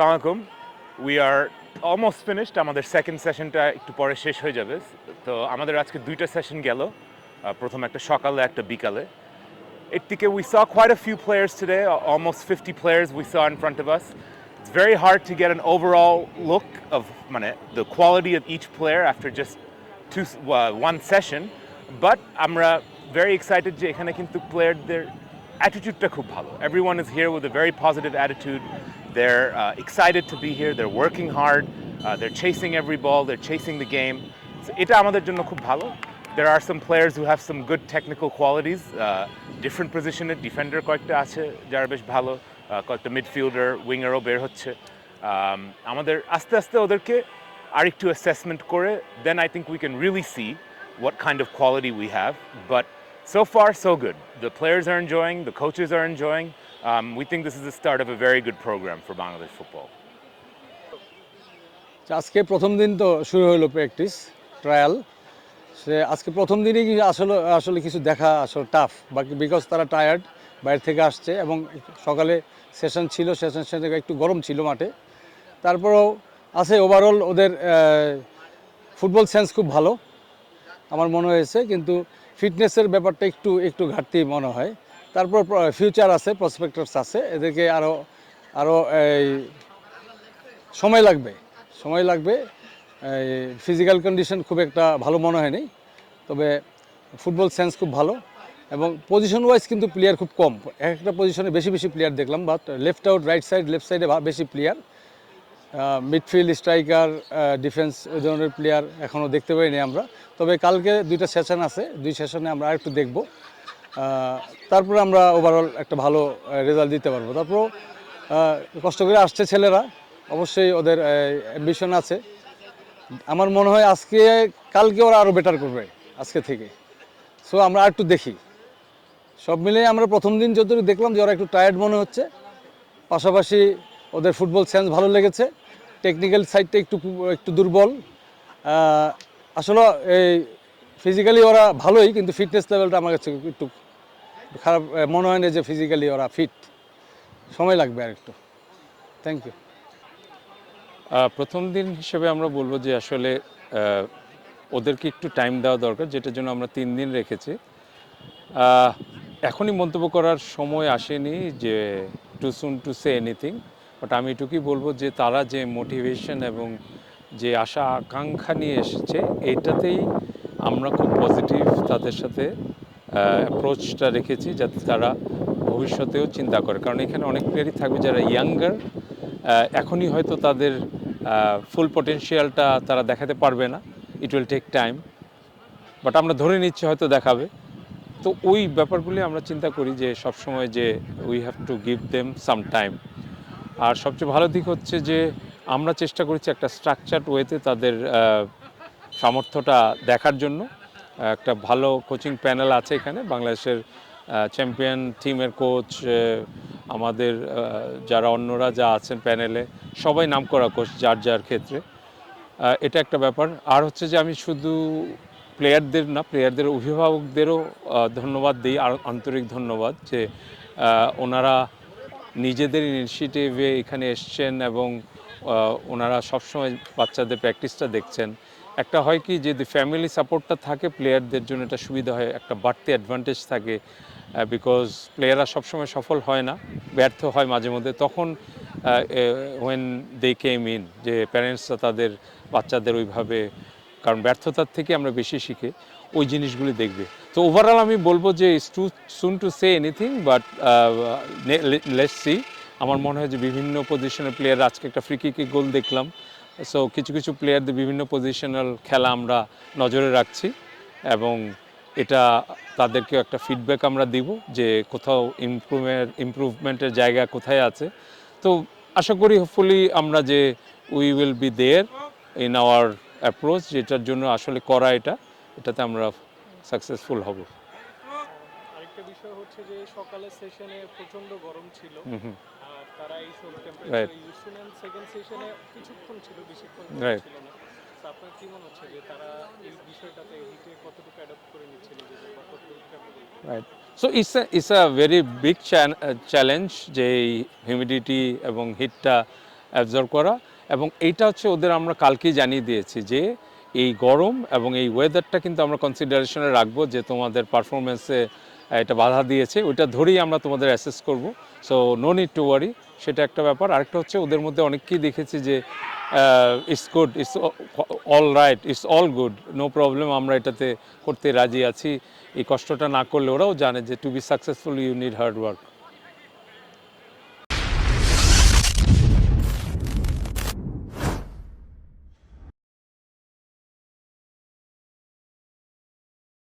সালামালাইকুম we are almost finished আমাদের second সেশনটা একটু পরে শেষ হয়ে যাবে তো আমাদের আজকে দুইটা সেশন গেল আহ, প্রথম একটা সকালে একটা বিকালে এর থেকে we saw quite a few players today almost 50 players we saw in front of us it's very hard to get an overall look of মানে the quality of each player after just two uh, one session but আমরা very excited যে এখানে কিন্তু প্লেয়ারদের attitude-টা খুব ভালো everyone is here with a very positive attitude they're uh, excited to be here they're working hard uh, they're chasing every ball they're chasing the game so এটা আমাদের জন্য খুব ভালো there are some players who have some good technical qualities uh, different positionে defender কয়েকটা আছে যারা বেশ ভালো uh, কয়েকটা মিডফিল্ডার উইঙ্গারও বের হচ্ছে Um, আমাদের আস্তে আস্তে ওদেরকে আরেকটু অ্যাসেসমেন্ট করে দেন I think we can really see what kind of quality we have but so far so good the players are enjoying the coaches are enjoying um, we think this is the start of a very good program for Bangladesh football. আজকে প্রথম দিন তো শুরু হলো practice trial সে আজকে প্রথম দিনই আসলে আসলে কিছু দেখা আসলে টাফ বাকি বিকজ তারা টায়ার্ড বাইরে থেকে আসছে এবং সকালে সেশন ছিল সেশন সেশন একটু গরম ছিল মাঠে। তারপরেও আছে ওভারঅল ওদের ফুটবল সেন্স খুব ভালো আমার মনে হয়েছে। কিন্তু ফিটনেসের ব্যাপারটা একটু একটু ঘাটতি মনে হয়। তারপর ফিউচার আছে প্রসপেক্টার্স আছে, এদেরকে আরও আরও এই সময় লাগবে সময় লাগবে। এই ফিজিক্যাল কন্ডিশন খুব একটা ভালো মনে হয়নি, তবে ফুটবল সেন্স খুব ভালো এবং পজিশন ওয়াইজ কিন্তু প্লেয়ার খুব কম। এক একটা পজিশনে বেশি বেশি প্লেয়ার দেখলাম but left out right side left সাইডে বেশি প্লেয়ার মিডফিল্ড স্ট্রাইকার ডিফেন্স ওই ধরনের প্লেয়ার এখনও দেখতে পাইনি আমরা। তবে কালকে দুইটা সেশন আছে, দুই সেশনে আমরা আরেকটু দেখব। তারপরে আমরা ওভারঅল একটা ভালো রেজাল্ট দিতে পারব। তারপর কষ্ট করে আসছে ছেলেরা, অবশ্যই ওদের অ্যাম্বিশন আছে। আমার মনে হয় আজকে, কালকে ওরা আরও বেটার করবে, আজকে থেকে। সো আমরা আর একটু দেখি। সব মিলিয়ে আমরা প্রথম দিন যতটুকু দেখলাম যে ওরা একটু টায়ার্ড মনে হচ্ছে। পাশাপাশি ওদের ফুটবল সেন্স ভালো লেগেছে। টেকনিক্যাল সাইডটা একটু একটু দুর্বল। আসলে এই ফিজিক্যালি ওরা ভালোই, কিন্তু ফিটনেস লেভেলটা আমার কাছে একটু খারাপ মনে হয় না যে ফিজিক্যালি ওরা ফিট সময় লাগবে আর একটু থ্যাংক ইউ প্রথম দিন হিসেবে আমরা বলব যে আসলে ওদেরকে একটু টাইম দেওয়া দরকার, যেটার জন্য আমরা তিন দিন রেখেছি। এখনই মন্তব্য করার সময় আসেনি যে too soon to say anything but আমি এটুকুই বলব যে তারা যে মোটিভেশন এবং যে আশা আকাঙ্ক্ষা নিয়ে এসেছে এইটাতেই আমরা খুব পজিটিভ তাদের সাথে অ্যাপ্রোচটা রেখেছি যাতে তারা ভবিষ্যতেও চিন্তা করে। কারণ এখানে অনেক প্লেয়ারই থাকবে যারা ইয়াঙ্গার এখনই হয়তো তাদের ফুল পটেনশিয়ালটা তারা দেখাতে পারবে না। It will take time but আমরা ধরে নিচ্ছি হয়তো দেখাবে। তো ওই ব্যাপারগুলি আমরা চিন্তা করি যে সবসময় যে we have to give them some time আর সবচেয়ে ভালো দিক হচ্ছে যে আমরা চেষ্টা করেছি একটা স্ট্রাকচার্ড ওয়েতে তাদের সামর্থ্যটা দেখার জন্য একটা ভালো কোচিং প্যানেল আছে এখানে, বাংলাদেশের চ্যাম্পিয়ন টিমের কোচ আমাদের যারা অন্যরা যা আছেন প্যানেলে সবাই নামকরা কোচ যার যার ক্ষেত্রে। এটা একটা ব্যাপার। আর হচ্ছে যে আমি শুধু প্লেয়ারদের না প্লেয়ারদের অভিভাবকদেরও ধন্যবাদ দিই, আর আন্তরিক ধন্যবাদ যে ওনারা নিজেদের ইনিশিয়েটিভে এখানে এসছেন এবং ওনারা সবসময় বাচ্চাদের প্র্যাকটিসটা দেখছেন। একটা হয় কি, যে ফ্যামিলি সাপোর্টটা থাকে প্লেয়ারদের জন্য এটা সুবিধা হয়, একটা বাড়তি অ্যাডভান্টেজ থাকে বিকজ প্লেয়াররা সবসময় সফল হয় না, ব্যর্থ হয় মাঝে মধ্যে, তখন ওয়েন দে কেম ইন যে প্যারেন্টসরা তাদের বাচ্চাদের ওইভাবে, কারণ ব্যর্থতার থেকে আমরা বেশি শিখে, ওই জিনিসগুলি দেখবে। তো ওভারঅল আমি বলব যে it's too soon to say anything but let's see আমার মনে হয় যে বিভিন্ন পজিশনের প্লেয়ার আজকে একটা ফ্রি কিকে গোল দেখলাম সো কিছু কিছু প্লেয়ারদের বিভিন্ন পজিশনাল খেলা আমরা নজরে রাখছি এবং এটা তাদেরকে একটা ফিডব্যাক আমরা দিব যে কোথাও ইমপ্রুভমেন্ট ইমপ্রুভমেন্টের জায়গা কোথায় আছে। তো আশা করি হোপফুলি আমরা যে we will be there in our approach যেটার জন্য আসলে করা এটা এটাতে আমরা সাকসেসফুল হব। আরেকটা বিষয় হচ্ছে যে সকালের সেশনে প্রচণ্ড গরম ছিল। তারা এই টেম্পারেচার ইউজ করেন সেকেন্ড সেশনে কিছুক্ষণ ছিল বেশিক্ষণ ছিল না। আপনার কি মনে হচ্ছে যে তারা এই বিষয়টাতে কতটুকু অ্যাডাপ্ট করে নিচ্ছে নিজেদের? Right so it's it's a very big challenge যে এই হিউমিডিটি এবং হিটটা অ্যাবজর্ব করা। এবং এইটা হচ্ছে ওদের আমরা কালকেই জানিয়ে দিয়েছি যে এই গরম এবং এই ওয়েদারটা কিন্তু আমরা কনসিডারেশনে রাখব যে তোমাদের পারফরমেন্সে এটা বাধা দিয়েছে, ওইটা ধরেই আমরা তোমাদের অ্যাসেস করব। So no need to worry সেটা একটা ব্যাপার। আরেকটা হচ্ছে, ওদের মধ্যে অনেককেই দেখেছি যে it's good it's all right it's all good no problem আমরা এটাতে করতে রাজি আছি। এই কষ্টটা না করলে ওরাও জানে যে to be successful you need hard work